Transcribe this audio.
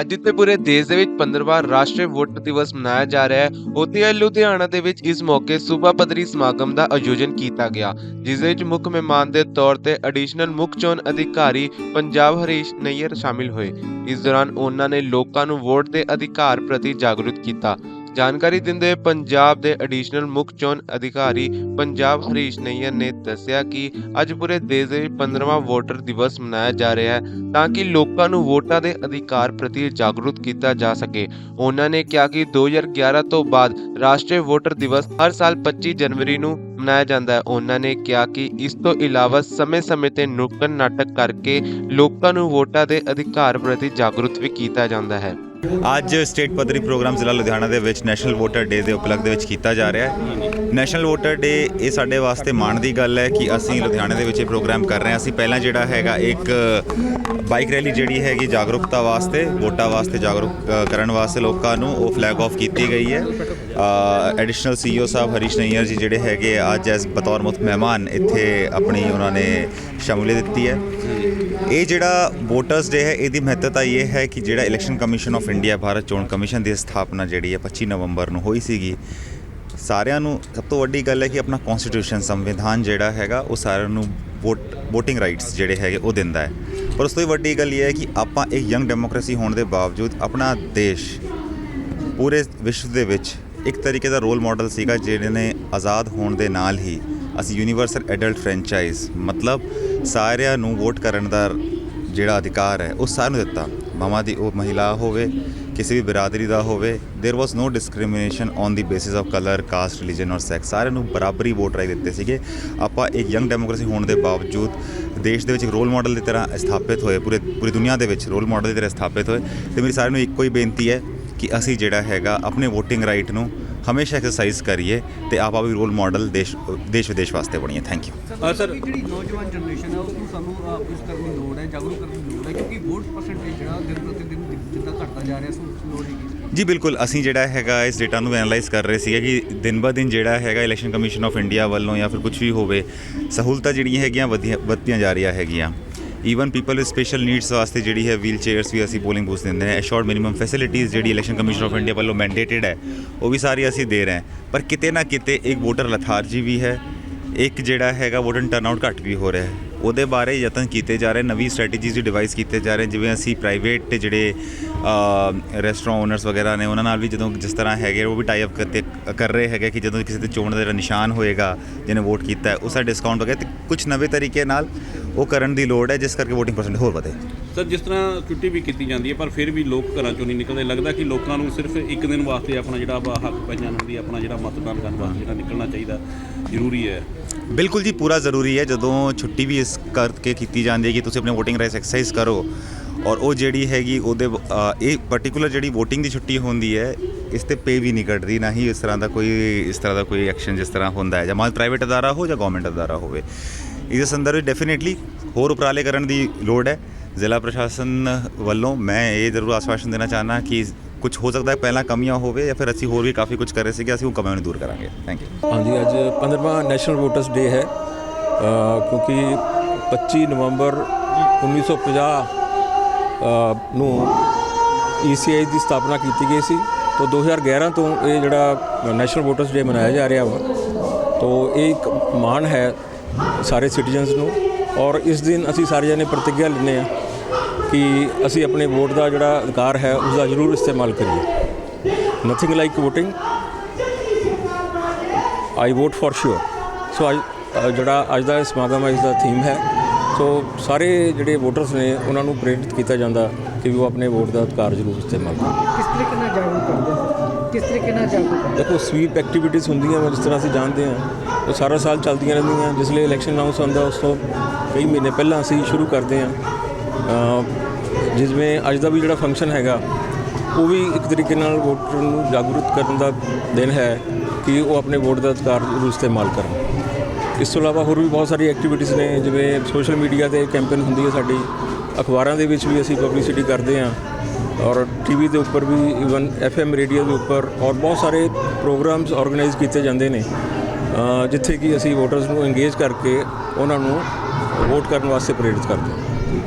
ਅੱਜ ਜਿੱਥੇ ਪੂਰੇ ਦੇਸ਼ ਦੇ ਵਿੱਚ 15ਵਾਂ ਰਾਸ਼ਟਰੀ ਵੋਟਰ ਦਿਵਸ ਮਨਾਇਆ ਜਾ ਰਿਹਾ ਹੈ। ਉੱਥੇ ਲੁਧਿਆਣਾ ਦੇ ਵਿੱਚ ਇਸ ਮੌਕੇ ਸੂਬਾ ਪੱਧਰੀ ਸਮਾਗਮ ਦਾ ਆਯੋਜਨ ਕੀਤਾ ਗਿਆ, ਜਿਸ ਵਿੱਚ ਮੁੱਖ ਮਹਿਮਾਨ ਦੇ ਤੌਰ ਤੇ ਐਡੀਸ਼ਨਲ ਮੁੱਖ ਚੋਣ ਅਧਿਕਾਰੀ ਪੰਜਾਬ ਹਰੀਸ਼ ਨਈਅਰ ਸ਼ਾਮਿਲ ਹੋਏ। ਇਸ ਦੌਰਾਨ ਉਹਨਾਂ ਨੇ ਲੋਕਾਂ ਨੂੰ ਵੋਟ ਦੇ ਅਧਿਕਾਰ ਪ੍ਰਤੀ ਜਾਗਰੂਕ ਕੀਤਾ। ਜਾਣਕਾਰੀ ਦਿੰਦੇ ਪੰਜਾਬ ਦੇ ਐਡੀਸ਼ਨਲ ਮੁੱਖ ਚੋਣ ਅਧਿਕਾਰੀ ਪੰਜਾਬ ਹਰੀਸ਼ ਨਈਅਰ ਨੇ ਦੱਸਿਆ ਕਿ ਅੱਜ ਪੂਰੇ ਦੇਸ਼ ਦੇ ਵਿੱਚ 15ਵਾਂ ਵੋਟਰ ਦਿਵਸ ਮਨਾਇਆ ਜਾ ਰਿਹਾ ਹੈ ਤਾਂ ਕਿ ਲੋਕਾਂ ਨੂੰ ਵੋਟਾਂ ਦੇ ਅਧਿਕਾਰ ਪ੍ਰਤੀ ਜਾਗਰੂਕ ਕੀਤਾ ਜਾ ਸਕੇ। ਉਹਨਾਂ ਨੇ ਕਿਹਾ ਕਿ 2011 ਤੋਂ ਬਾਅਦ ਰਾਸ਼ਟਰੀ ਵੋਟਰ ਦਿਵਸ ਹਰ ਸਾਲ 25 ਜਨਵਰੀ ਨੂੰ ਮਨਾਇਆ ਜਾਂਦਾ ਹੈ। ਉਹਨਾਂ ਨੇ ਕਿਹਾ ਕਿ ਇਸ ਤੋਂ ਇਲਾਵਾ ਸਮੇਂ-ਸਮੇਂ ਤੇ ਨੁੱਕੜ ਨਾਟਕ ਕਰਕੇ ਲੋਕਾਂ ਨੂੰ ਵੋਟਾਂ ਦੇ ਅਧਿਕਾਰ ਪ੍ਰਤੀ ਜਾਗਰੂਕ ਵੀ ਕੀਤਾ ਜਾਂਦਾ ਹੈ। ਅੱਜ ਸਟੇਟ ਪੱਧਰੀ ਪ੍ਰੋਗਰਾਮ ਜ਼ਿਲ੍ਹਾ ਲੁਧਿਆਣਾ ਦੇ ਵਿੱਚ ਨੈਸ਼ਨਲ ਵੋਟਰ ਡੇ ਦੇ ਉਪਲਕਧ ਦੇ ਵਿੱਚ ਕੀਤਾ ਜਾ ਰਿਹਾ ਹੈ। ਨੈਸ਼ਨਲ ਵੋਟਰ ਡੇ ਇਹ ਸਾਡੇ ਵਾਸਤੇ ਮਾਣ ਦੀ ਗੱਲ ਹੈ ਕਿ ਅਸੀਂ ਲੁਧਿਆਣੇ ਦੇ ਵਿੱਚ ਇਹ ਪ੍ਰੋਗਰਾਮ ਕਰ ਰਹੇ ਹਾਂ। ਅਸੀਂ ਪਹਿਲਾਂ ਜਿਹੜਾ ਹੈਗਾ ਇੱਕ ਬਾਈਕ ਰੈਲੀ ਜਿਹੜੀ ਹੈਗੀ ਜਾਗਰੂਕਤਾ ਵਾਸਤੇ, ਵੋਟਾਂ ਵਾਸਤੇ ਜਾਗਰੂਕ ਕਰਨ ਵਾਸਤੇ ਲੋਕਾਂ ਨੂੰ ਉਹ ਫਲੈਗ ਆਫ ਕੀਤੀ ਗਈ ਹੈ। ਐਡੀਸ਼ਨਲ ਸੀਈਓ ਸਾਹਿਬ ਹਰੀਸ਼ ਨਈਅਰ ਜੀ ਜਿਹੜੇ ਹੈਗੇ ਅੱਜ ਐਸ ਬਤੌਰ ਮੁੱਖ ਮਹਿਮਾਨ ਇੱਥੇ ਆਪਣੀ ਉਹਨਾਂ ਨੇ ਸ਼ਮੂਲੀਅਤ ਦਿੱਤੀ ਹੈ। ਇਹ ਜਿਹੜਾ ਵੋਟਰਸ ਡੇ ਹੈ, ਇਹਦੀ ਮਹੱਤਤਾ ਇਹ ਹੈ ਕਿ ਜਿਹੜਾ election commission of India Bharat ਚੋਣ ਕਮਿਸ਼ਨ ਦੀ ਸਥਾਪਨਾ ਜਿਹੜੀ ਹੈ 25 ਨਵੰਬਰ ਨੂੰ ਹੋਈ ਸੀਗੀ। ਸਾਰਿਆਂ ਨੂੰ ਸਭ ਤੋਂ ਵੱਡੀ ਗੱਲ ਹੈ ਕਿ ਆਪਣਾ ਕਨਸਟੀਟਿਊਸ਼ਨ ਸੰਵਿਧਾਨ ਜਿਹੜਾ ਹੈਗਾ, ਉਹ ਸਾਰਿਆਂ ਨੂੰ ਵੋਟ, VOTING ਰਾਈਟਸ ਜਿਹੜੇ ਹੈਗੇ, ਉਹ ਦਿੰਦਾ ਹੈ। ਪਰ ਉਸ ਤੋਂ ਵੀ ਵੱਡੀ ਗੱਲ ਇਹ ਹੈ ਕਿ ਆਪਾਂ ਇੱਕ ਯੰਗ ਡੈਮੋਕ੍ਰੇਸੀ ਹੋਣ ਦੇ ਬਾਵਜੂਦ ਆਪਣਾ ਦੇਸ਼ ਪੂਰੇ ਵਿਸ਼ਵ ਦੇ ਵਿੱਚ ਇੱਕ ਤਰੀਕੇ ਦਾ ਰੋਲ ਮਾਡਲ ਸੀਗਾ ਜਿਹੜੇ ਨੇ ਆਜ਼ਾਦ ਹੋਣ ਦੇ ਨਾਲ ਹੀ ਅਸੀਂ ਯੂਨੀਵਰਸਲ ਐਡਲਟ ਫਰੈਂਚਾਈਜ਼ ਮਤਲਬ ਸਾਰਿਆਂ ਨੂੰ ਵੋਟ ਕਰਨ ਦਾ ਜਿਹੜਾ ਅਧਿਕਾਰ ਹੈ ਉਹ ਸਾਰਿਆਂ ਨੂੰ ਦਿੱਤਾ ਮਾਮਾ ਦੀ ਉਹ ਮਹਿਲਾ ਹੋਵੇ ਕਿਸੇ ਵੀ ਬਰਾਦਰੀ ਦਾ ਹੋਵੇ there was no discrimination on the basis of colour caste religion or sex ਸਾਰਿਆਂ ਨੂੰ ਬਰਾਬਰੀ ਵੋਟ ਰਾਈਟ ਦਿੱਤੇ ਸੀਗੇ ਆਪਾਂ ਇੱਕ ਯੰਗ ਡੈਮੋਕ੍ਰੇਸੀ ਹੋਣ ਦੇ ਬਾਵਜੂਦ ਦੇਸ਼ ਦੇ ਵਿੱਚ ਇੱਕ ਰੋਲ ਮਾਡਲ ਦੀ ਤਰ੍ਹਾਂ ਸਥਾਪਿਤ ਹੋਏ ਪੂਰੇ ਪੂਰੀ ਦੁਨੀਆ ਦੇ ਵਿੱਚ ਰੋਲ ਮਾਡਲ ਦੀ ਤਰ੍ਹਾਂ ਸਥਾਪਿਤ ਹੋਏ ਤੇ ਮੇਰੀ ਸਾਰਿਆਂ ਨੂੰ ਇੱਕੋ ਹੀ ਬੇਨਤੀ ਹੈ ਕਿ ਅਸੀਂ ਜਿਹੜਾ ਹੈਗਾ ਆਪਣੇ VOTING ਰਾਈਟ ਨੂੰ ਹਮੇਸ਼ਾ ਐਕਸਰਸਾਈਜ਼ ਕਰੀਏ ਤੇ ਆਪਾਂ ਵੀ ਰੋਲ ਮਾਡਲ ਦੇਸ਼ ਦੇਸ਼ ਵਿਦੇਸ਼ ਵਾਸਤੇ ਬਣੀਏ। ਥੈਂਕ ਯੂ ਅ, ਸਰ ਜਿਹੜੀ ਨੌਜਵਾਨ ਜਨਰੇਸ਼ਨ ਹੈ ਉਸਨੂੰ ਸਾਨੂੰ ਅ, ਇਸ ਕਰਨ ਦੀ ਲੋੜ ਹੈ ਜਾਗਰੂਕ ਕਰਨ ਦੀ ਲੋੜ ਹੈ ਕਿਉਂਕਿ ਵੋਟ ਪਰਸੈਂਟੇਜ ਜਿਹੜਾ ਦਿਨ ਪ੍ਰਤੀ ਦਿਨ ਜਿੱਦਾਂ ਘਟਦਾ ਜਾ ਰਿਹਾ ਸੋ ਉਸ ਲੋੜ ਹੈਗੀ। ਜੀ ਬਿਲਕੁਲ। ਅਸੀਂ ਜਿਹੜਾ ਹੈਗਾ ਇਸ ਡੇਟਾ ਨੂੰ ਐਨਲਾਈਜ਼ ਕਰ ਰਹੇ ਸੀਗੇ ਕਿ ਦਿਨ ਬ ਦਿਨ ਜਿਹੜਾ ਹੈਗਾ ਇਲੈਕਸ਼ਨ ਕਮਿਸ਼ਨ ਆਫ ਇੰਡੀਆ ਵੱਲੋਂ ਜਾਂ ਫਿਰ ਕੁਝ ਵੀ ਹੋਵੇ ਸਹੂਲਤਾਂ ਜਿਹੜੀਆਂ ਹੈਗੀਆਂ ਵਧੀਆਂ ਜਾ ਰਹੀਆਂ ਹੈਗੀਆਂ। Even people with special needs ਵਾਸਤੇ ਜਿਹੜੀ ਹੈ ਵੀਲ ਚੇਅਰਸ ਵੀ ਅਸੀਂ ਪੋਲਿੰਗ ਬੂਥ ਦਿੰਦੇ ਨੇ ਅਸ਼ੋਰਡ ਮਿਨੀਮਮ ਫੈਸਿਲਿਟੀਜ਼ ਜਿਹੜੀ ਇਲੈਕਸ਼ਨ ਕਮਿਸ਼ਨ ਆਫ ਇੰਡੀਆ ਵੱਲੋਂ ਮੈਂਡੇਟਡ ਹੈ, ਉਹ ਵੀ ਸਾਰੀ ਅਸੀਂ ਦੇ ਰਹੇ ਹਾਂ। ਪਰ ਕਿਤੇ ਨਾ ਕਿਤੇ ਇੱਕ ਵੋਟਰ ਲਥਾਰਜੀ ਵੀ ਹੈ, ਇੱਕ ਜਿਹੜਾ ਹੈਗਾ ਵੋਟਰ ਟਰਨਆਊਟ ਘੱਟ ਵੀ ਹੋ ਰਿਹਾ ਹੈ। ਉਹਦੇ ਬਾਰੇ ਯਤਨ ਕੀਤੇ ਜਾ ਰਹੇ ਨਵੀਂ ਸਟ੍ਰੈਟੇਜੀਜ਼ ਵੀ ਡਿਵਾਈਸ ਕੀਤੇ ਜਾ ਰਹੇ ਜਿਵੇਂ ਅਸੀਂ ਪ੍ਰਾਈਵੇਟ ਜਿਹੜੇ ਰੈਸਟੋਰੈਂਟ ਓਨਰਸ ਵਗੈਰਾ ਨੇ ਉਹਨਾਂ ਨਾਲ ਵੀ ਜਦੋਂ ਜਿਸ ਤਰ੍ਹਾਂ ਹੈਗੇ ਉਹ ਵੀ ਟਾਈ ਅਪ ਕਰਤੇ ਕਰ ਰਹੇ ਹੈਗੇ ਕਿ ਜਦੋਂ ਕਿਸੇ ਤੇ ਚੋਣ ਦਾ ਜਿਹੜਾ ਨਿਸ਼ਾਨ ਹੋਏਗਾ ਜਿਹਨੇ ਵੋਟ ਕੀਤਾ ਹੈ, ਉਸ ਡਿਸਕਾਊਂਟ ਵਗੈਰਾ ਤੇ ਕੁਝ ਨਵੇਂ ਤਰੀਕੇ ਨਾਲ ਉਹ ਕਰਨ ਦੀ ਲੋੜ ਹੈ ਜਿਸ ਕਰਕੇ ਵੋਟਿੰਗ ਪਰਸੈਂਟ ਹੋਰ ਵਧੇ। ਸਰ ਜਿਸ ਤਰ੍ਹਾਂ ਛੁੱਟੀ ਵੀ ਕੀਤੀ ਜਾਂਦੀ ਹੈ ਪਰ ਫਿਰ ਵੀ ਲੋਕ ਘਰਾਂ ਚੋਂ ਨਹੀਂ ਨਿਕਲਦੇ। ਲੱਗਦਾ ਕਿ ਲੋਕਾਂ ਨੂੰ ਸਿਰਫ ਇੱਕ ਦਿਨ ਵਾਸਤੇ ਆਪਣਾ ਜਿਹੜਾ ਵਾ ਹੱਕ ਪਹਿਚਾਨਣ ਦੀ ਆਪਣਾ ਜਿਹੜਾ ਮਤਦਾਨ ਕਰਨ ਵਾਸਤੇ ਜਿਹੜਾ ਨਿਕਲਣਾ ਚਾਹੀਦਾ ਜ਼ਰੂਰੀ ਹੈ। ਬਿਲਕੁਲ ਜੀ ਪੂਰਾ ਜ਼ਰੂਰੀ ਹੈ। ਜਦੋਂ ਛੁੱਟੀ ਵੀ ਇਸ ਕਰਕੇ ਕੀਤੀ ਜਾਂਦੀ ਹੈ ਕਿ ਤੁਸੀਂ ਆਪਣੇ VOTING ਰਾਈਟਸ ਐਕਸਰਸਾਈਜ਼ ਕਰੋ ਔਰ ਉਹ ਜਿਹੜੀ ਹੈਗੀ ਉਹਦੇ ਅ, ਇਹ ਪਾਰਟਿਕੂਲਰ ਜਿਹੜੀ VOTING ਦੀ ਛੁੱਟੀ ਹੁੰਦੀ ਹੈ ਇਸ ਤੇ ਪੇ ਵੀ ਨਹੀਂ ਕੱਟਦੀ ਨਾ ਹੀ ਇਸ ਤਰ੍ਹਾਂ ਦਾ ਕੋਈ ਇਸ ਤਰ੍ਹਾਂ ਦਾ ਕੋਈ ਐਕਸ਼ਨ ਜਿਸ ਤਰ੍ਹਾਂ ਹੁੰਦਾ ਹੈ। ਜਾਂ ਮਾਲ ਪ੍ਰਾਈਵੇਟ ਅਦਾਰਾ ਹੋ ਜਾਂ ਗਵਰਨਮੈਂਟ ਅਦਾਰਾ ਹੋਵੇ। ਇਸ ਸੰਦਰਭ ਵਿੱਚ ਡੈਫੀਨਿਟਲੀ ਹੋਰ ਉਪਰਾਲੇ ਕਰਨ ਦੀ ਲੋੜ ਹੈ। ਜ਼ਿਲ੍ਹਾ ਪ੍ਰਸ਼ਾਸਨ ਵੱਲੋਂ ਮੈਂ ਇਹ ਜ਼ਰੂਰ ਆਸ਼ਵਾਸਨ ਦੇਣਾ ਚਾਹਨਾ ਕਿ ਕੁਝ ਹੋ ਸਕਦਾ ਹੈ ਪਹਿਲਾਂ ਕਮੀਆਂ ਹੋਵੇ ਜਾਂ ਫਿਰ ਅਸੀਂ ਹੋਰ ਵੀ ਕਾਫੀ ਕੁਝ ਕਰ ਰਹੇ ਸੀਗੇ ਅਸੀਂ ਉਹ ਕਮੀਆਂ ਨੂੰ ਦੂਰ ਕਰਾਂਗੇ। ਥੈਂਕ ਯੂ ਹਾਂਜੀ ਅੱਜ 15ਵਾਂ ਨੈਸ਼ਨਲ ਵੋਟਰਸ ਡੇ ਹੈ। ਕਿਉਂਕਿ 25 ਨਵੰਬਰ 1950 ਅ, ਨੂੰ ECI ਦੀ ਸਥਾਪਨਾ ਕੀਤੀ ਗਈ ਸੀ। ਤੋਂ 2011 ਤੋਂ ਇਹ ਜਿਹੜਾ ਨੈਸ਼ਨਲ ਵੋਟਰਸ ਡੇ ਮਨਾਇਆ ਜਾ ਰਿਹਾ ਵਾ ਤੋਂ ਇਹ ਇੱਕ ਮਾਣ ਹੈ ਸਾਰੇ ਸਿਟੀਜ਼ਨਸ ਨੂੰ। ਔਰ ਇਸ ਦਿਨ ਅਸੀਂ ਸਾਰੇ ਜਣੇ ਪ੍ਰਤੀਗਿਆ ਲੈਂਦੇ ਆ ਕਿ ਅਸੀਂ ਆਪਣੇ ਵੋਟ ਦਾ ਜਿਹੜਾ ਅਧਿਕਾਰ ਹੈ ਉਸ ਦਾ ਜ਼ਰੂਰ ਇਸਤੇਮਾਲ ਕਰੀਏ। Nothing like VOTING. I vote for sure so ਅੱਜ ਜਿਹੜਾ ਅੱਜ ਦਾ ਸਮਾਗਮ ਹੈ ਇਸ ਦਾ ਥੀਮ ਹੈ। ਸੋ ਸਾਰੇ ਜਿਹੜੇ ਵੋਟਰਸ ਨੇ ਉਹਨਾਂ ਨੂੰ ਪ੍ਰੇਰਿਤ ਕੀਤਾ ਜਾਂਦਾ ਕਿ ਉਹ ਆਪਣੇ ਵੋਟ ਦਾ ਅਧਿਕਾਰ ਜ਼ਰੂਰ ਇਸਤੇਮਾਲ ਕਰਨ। ਕਿਸ ਤਰੀਕੇ ਨਾਲ ਜਾਗਰੂਕ ਕਰਦੇ ਕਿਸ ਤਰੀਕੇ ਨਾਲ ਜਾਗਰੂਕ ਦੇਖੋ ਸਵੀਪ ਐਕਟੀਵਿਟੀਜ਼ ਹੁੰਦੀਆਂ ਜਿਸ ਤਰ੍ਹਾਂ ਅਸੀਂ ਜਾਣਦੇ ਹਾਂ ਉਹ ਸਾਰਾ ਸਾਲ ਚੱਲਦੀਆਂ ਰਹਿੰਦੀਆਂ ਜਿਸ ਲਈ ਇਲੈਕਸ਼ਨ ਅਨਾਉਂਸ ਹੁੰਦਾ ਉਸ ਤੋਂ ਕਈ ਮਹੀਨੇ ਪਹਿਲਾਂ ਅਸੀਂ ਸ਼ੁਰੂ ਕਰਦੇ ਹਾਂ। ਅ, ਅੱਜ ਦਾ ਵੀ ਜਿਹੜਾ ਫੰਕਸ਼ਨ ਹੈਗਾ ਉਹ ਵੀ ਇੱਕ ਤਰੀਕੇ ਨਾਲ ਵੋਟਰ ਨੂੰ ਜਾਗਰੂਕ ਕਰਨ ਦਾ ਦਿਨ ਹੈ ਕਿ ਉਹ ਆਪਣੇ ਵੋਟ ਦਾ ਅਧਿਕਾਰ ਜ਼ਰੂਰ ਇਸਤੇਮਾਲ ਕਰਨ। ਇਸ ਤੋਂ ਇਲਾਵਾ ਹੋਰ ਵੀ ਬਹੁਤ ਸਾਰੀ ਐਕਟੀਵਿਟੀਜ਼ ਨੇ ਜਿਵੇਂ ਸੋਸ਼ਲ ਮੀਡੀਆ ਤੇ ਕੈਂਪੇਨ ਹੁੰਦੀ ਹੈ ਸਾਡੀ। ਅਖਬਾਰਾਂ ਦੇ ਵਿੱਚ ਵੀ ਅਸੀਂ ਪਬਲਿਸਿਟੀ ਕਰਦੇ ਹਾਂ ਔਰ ਟੀਵੀ ਦੇ ਉੱਪਰ ਵੀ ਇਵਨ ਐਫਐਮ ਰੇਡੀਓ ਦੇ ਉੱਪਰ ਔਰ ਬਹੁਤ ਸਾਰੇ ਪ੍ਰੋਗਰਾਮਸ ਆਰਗੇਨਾਈਜ਼ ਕੀਤੇ ਜਾਂਦੇ ਨੇ। ਜਿੱਥੇ ਕਿ ਅਸੀਂ ਵੋਟਰਸ ਨੂੰ ਇੰਗੇਜ ਕਰਕੇ ਉਹਨਾਂ ਨੂੰ ਵੋਟ ਕਰਨ ਵਾਸਤੇ ਪ੍ਰੇਰਿਤ ਕਰਦੇ ਹਾਂ।